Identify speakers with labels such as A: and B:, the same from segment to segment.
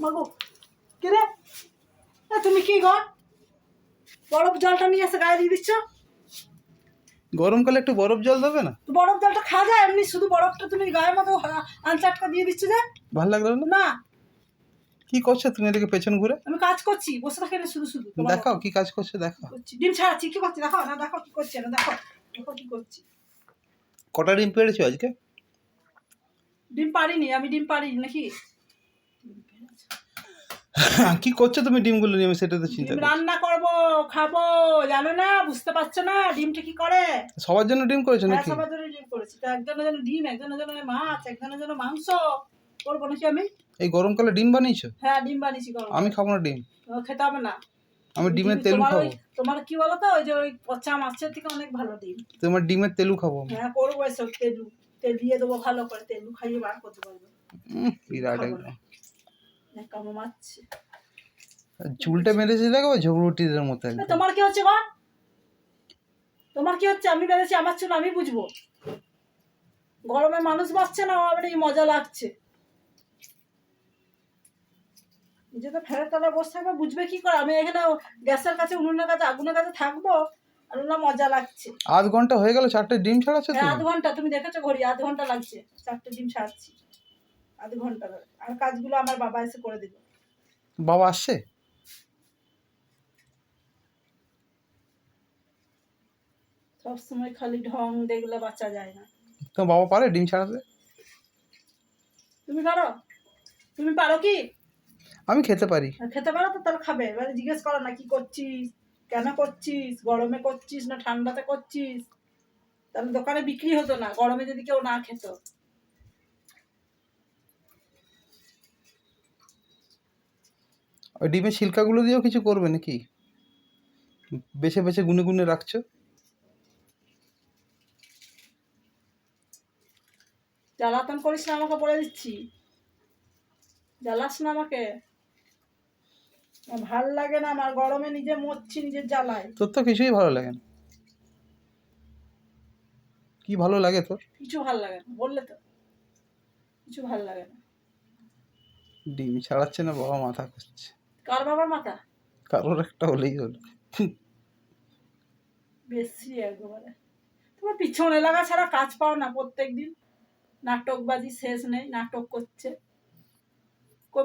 A: মাগো কে রে? এ, তুমি কি গো বরফ জলটা নিয়ে এসে গায়ে দিয়ে দিচ্ছ?
B: গরমকালে একটু বরফ জল দেবে না?
A: তো বরফ জলটা খাওয়া যায়? এমনি শুধু বরফটা তুমি গায়ের মতো আনচাটকা দিয়ে দিচ্ছ যে?
B: ভালো লাগল না?
A: না।
B: কি করছ তুমি এদিকে পেছন ঘুরে?
A: আমি কাজ করছি বসে থাকি না শুধু শুধু।
B: দেখাও কি কাজ করছ
A: করছি। ডিম ছাড়াচ্ছি কি করছি? দেখো না দেখো কি করছে না দেখো দেখো কি করছি।
B: কটা ডিম পেড়েছো আজকে?
A: ডিম পারিনি আমি ডিম পারি নাকি?
B: কি করছ তুমি ডিমগুলো নিয়ে? আমি সেটা তো চিন্তা করছি।
A: রান্না করব খাব জানো না বুঝতে পারছ না ডিমটা কি করে?
B: সবার জন্য ডিম করেছ
A: হ্যাঁ
B: নাকি?
A: সবার জন্য ডিম করেছি। তো একজনের জন্য ডিম একজনের জন্য মাছ একজনের জন্য মাংস করব নাকি আমি।
B: এই গরমকালে ডিম বানিয়েছো?
A: হ্যাঁ ডিম বানিয়েছি করব
B: আমি খাব না ডিম।
A: খেতে হবে না।
B: আমি ডিমের তেলু
A: তোমার
B: খাব।
A: ওই- তোমার কি বলো তো ওই যে ওই পচা মাছের থেকে অনেক ভালো ডিম।
B: তোমার ডিমের তেলু খাব আমি।
A: হ্যাঁ করব এসব তেলু তেল দিয়ে দেবো ভালো করে তেলু খাইয়ে বার করতে পারব।
B: উম, বিরাট
A: খাব
B: একদম।
A: কামো
B: চুলটা মেরেছে দেখো ঝগড়ুটিদের মতো
A: তোমার কি হচ্ছে গো তোমার কি হচ্ছে? আমি বেড়েছি আমার চুল আমি বুঝব। গরমে মানুষ বাঁচছে না আমার এই মজা লাগছে। নিজে তো ফেরার তলায় বসে থাকবে বুঝবে কি করে? আমি এখানে গ্যাসের কাছে উনুনের কাছে আগুনের কাছে থাকব আর ওনার মজা লাগছে।
B: আধ ঘণ্টা হয়ে গেল চারটে ডিম ছাড়াচ্ছ
A: হ্যাঁ, আধ ঘণ্টা তুমি দেখেছ ঘড়ি? আধ ঘণ্টা লাগছে চারটে ডিম ছাড়ছি আধ ঘণ্টা ধরে। আর কাজগুলো আমার বাবা এসে করে দিল।
B: বাবা আসছে?
A: সবসময় খালি ঢং দেখলে বাঁচা যায় না।
B: তোমার বাবা পারে ডিম ছাড়াতে?
A: তুমি পারো? তুমি পারো কি?
B: আমি খেতে পারি।
A: খেতে পারো তো তাহলে খাবে। এবারে জিজ্ঞেস করো না কি করছিস? কেন করছিস? গরমে করছিস না ঠান্ডাতে করছিস? তাহলে দোকানে বিক্রি হতো না গরমে যদি কেউ না খেত।
B: ওই ডিমের ছিলকাগুলো দিয়েও কিছু করবে নাকি? বেছে বেছে গুনে গুনে রাখছো?
A: জ্বালাতন করিস না আমাকে বলে দিচ্ছি। জ্বালাস না আমাকে। ভালো লাগে না আমার গরমে নিজে মরছি নিজের জ্বালায়।
B: তোর তো কিছুই ভালো লাগে না। কি ভালো লাগে তোর?
A: কিছু ভালো লাগে না বললে তো। কিছু ভালো লাগে না।
B: ডিম ছাড়াচ্ছে না বাবা মাথা করছে
A: কার বাবার মাথা?
B: কারোর একটা হলেই হলো।
A: বেশি একবারে। তোমার পিছন এলাকা ছাড়া কাজ পাও না প্রত্যেক দিন নাটকবাজি শেষ নেই নাটক করছে।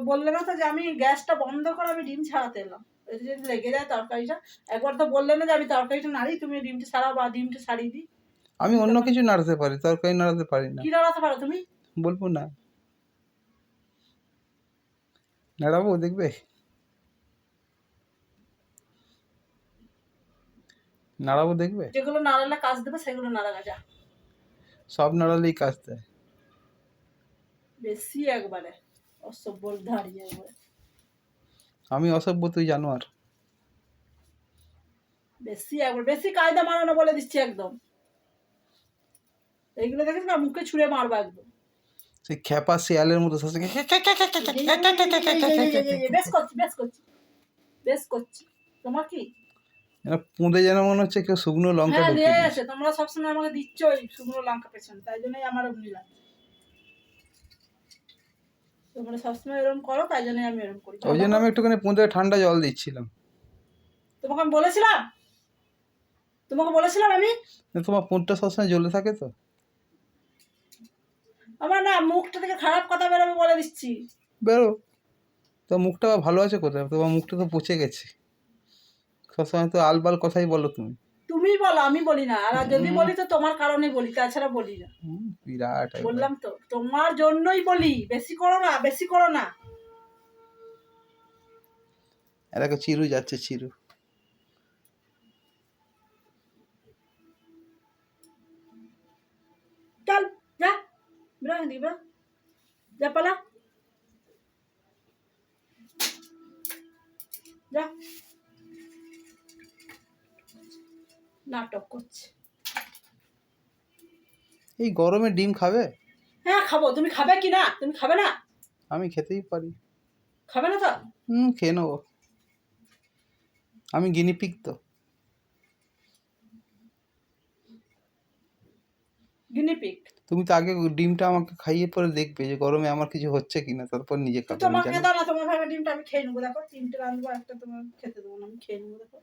A: বললে না তো যে আমি গ্যাসটা বন্ধ করে আমি ডিম ছাড়াতে এলাম। যদি লেগে যায় তরকারিটা। একবার তো বললে না যে আমি তরকারিটা নাড়ি তুমি ডিমটা ছাড়াও বা ডিমটা ছাড়িয়ে দিই।
B: আমি অন্য কিছু নাড়াতে পারি তরকারি নাড়াতে পারি না।
A: কি নাড়াতে পারো তুমি?
B: বলব না। নাড়াবো দেখবে? নাড়াবো দেখবে
A: যেগুলো নাড়ালে কাজ দেবে সেগুলো নাড়া যা
B: সব নাড়ালেই কাজ দেয়
A: বেশি একবারে অসভ্য ধারি একবারে
B: আমি অসভ্য তুই জানো আর
A: বেশি একবার বেশি কায়দা মারানো বলে দিচ্ছি একদম এইগুলো দেখেছি না মুখে ছুঁড়ে মারবো একদম
B: সেই খ্যাপা শিয়ালের মতো শাশুকে
A: বেশ করছি বেশ করছি বেশ করছি তোমার কি
B: পুঁদে যেন মনে হচ্ছে কেউ শুকনো লঙ্কা
A: হ্যাঁ
B: দিয়েছে।
A: এসে তোমরা সবসময় আমাকে দিচ্ছ ওই শুকনো লঙ্কা পেছন তাই জন্যই আমার অমনি লাগে। তোমরা সবসময় এরকম করো তাই জন্যই আমি এরকম করি।
B: ওই জন্য আমি একটুখানি পুঁদে ঠান্ডা জল দিচ্ছিলাম।
A: তোমাকে আমি বলেছিলাম? তোমাকে বলেছিলাম আমি?
B: তোমার পুঁতটা সবসময় জ্বলে থাকে তো।
A: আমার না মুখটা থেকে খারাপ কথা বেরোবে বলে দিচ্ছি।
B: বেরো। তোর মুখটা ভালো আছে কোথায়? তোমার মুখটা তো পচে গেছে। সবসময় তো আলবাল কথাই বলো তুমি।
A: তুমি বলো আমি বলি না। আর যদি বলি তো তোমার কারণে বলি তাছাড়া বলি না।
B: বিরাট
A: বললাম তো তোমার জন্যই বলি বেশি করো না বেশি করো না।
B: দেখো চিরু যাচ্ছে চিরু।
A: চল যা বেরো থেকে বেরো। যা পালা। যা। নাটক করছে।
B: এই গরমে ডিম খাবে?
A: হ্যাঁ খাব। তুমি খাবে কি না? তুমি খাবে না?
B: আমি খেতেই পারি।
A: খাবে না তো?
B: হুম খেয়ে নেব। আমি গিনিপিক তো।
A: গিনিপিক
B: তুমি তো আগে ডিমটা আমাকে খাইয়ে পরে দেখবে যে গরমে আমার কিছু হচ্ছে কিনা তারপর নিজে খাবে
A: তোমাকে দাও না তোমার ভাবে ডিমটা আমি খেয়ে নেব। দেখো তিনটে রাঁধবো একটা তোমার খেতে দেবো না আমি খেয়ে নেব দেখো।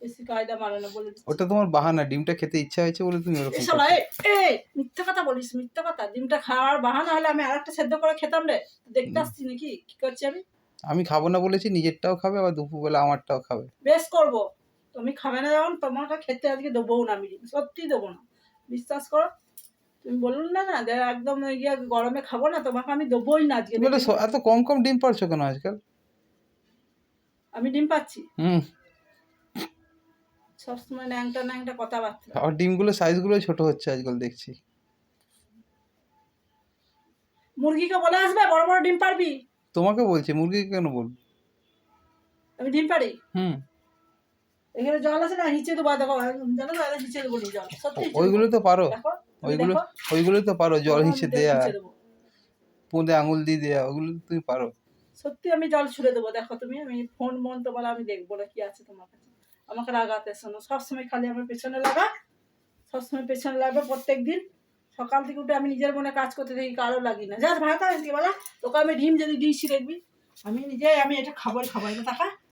A: বেশি কায়দা মারে না বলে
B: ওটা তোমার বাহানা ডিমটা খেতে ইচ্ছা হয়েছে বলে তুমি ওরকম।
A: এই, এই, মিথ্যা কথা বলিস মিথ্যা কথা। ডিমটা খাওয়ার বাহানা হলে আমি আরেকটা সেদ্ধ করে খেতাম রে। দেখতে আসছি নাকি? কি করছি আমি?
B: আমি খাব না বলেছি নিজেরটাও খাবে আবার দুপুরবেলা আমারটাও খাবে।
A: বেশ করব। তুমি খাবে না যখন তোমাকে খেতে আজকে দেবো না আমি ডিম সত্যি দেবো না। বিশ্বাস করো তুমি বলুন না না যে একদম ইয়ে গরমে খাব না তোমাকে আমি দেবোই না আজকে।
B: এত কম কম ডিম পারছ কেন আজকাল?
A: আমি ডিম পাচ্ছি।
B: হুম।
A: সবসময় ন্যাংটা ন্যাংটা কথাবার্তা।
B: আর ডিমগুলো সাইজগুলো ছোট হচ্ছে আজকাল দেখছি।
A: মুরগিকে বলে আসবে বড় বড় ডিম পারবি
B: তোমাকে বলছি মুরগিকে কেন বলব?
A: আমি ডিম পারি
B: হুম।
A: এখানে জল আছে না? হিচে দেবো দেখো জানো তো হিচে দেবো নি জল।
B: ওইগুলো তো পারো। ওইগুলো ওইগুলো তো পারো জল দেয়া। পোঁদে আঙুল দিয়ে দেয়া ওগুলো তুমি পারো।
A: সত্যি আমি জল ছুড়ে দেবো দেখো তুমি আমি ফোন মন তোমার আমি দেখব না কি আছে তোমার কাছে। আমাকে রাগাতে শোনো সবসময় খালি আমার পেছনে লাগা। সবসময় পেছনে লাগবে প্রত্যেক দিন সকাল থেকে উঠে আমি নিজের মনে কাজ করতে থাকি, কারও লাগি না। যাস ভাত আনতে বলা, তোকে আমি ডিম যদি দিয়েছি দেখবি। আমি নিজে, আমি এটা খাবার খাবার না টাকা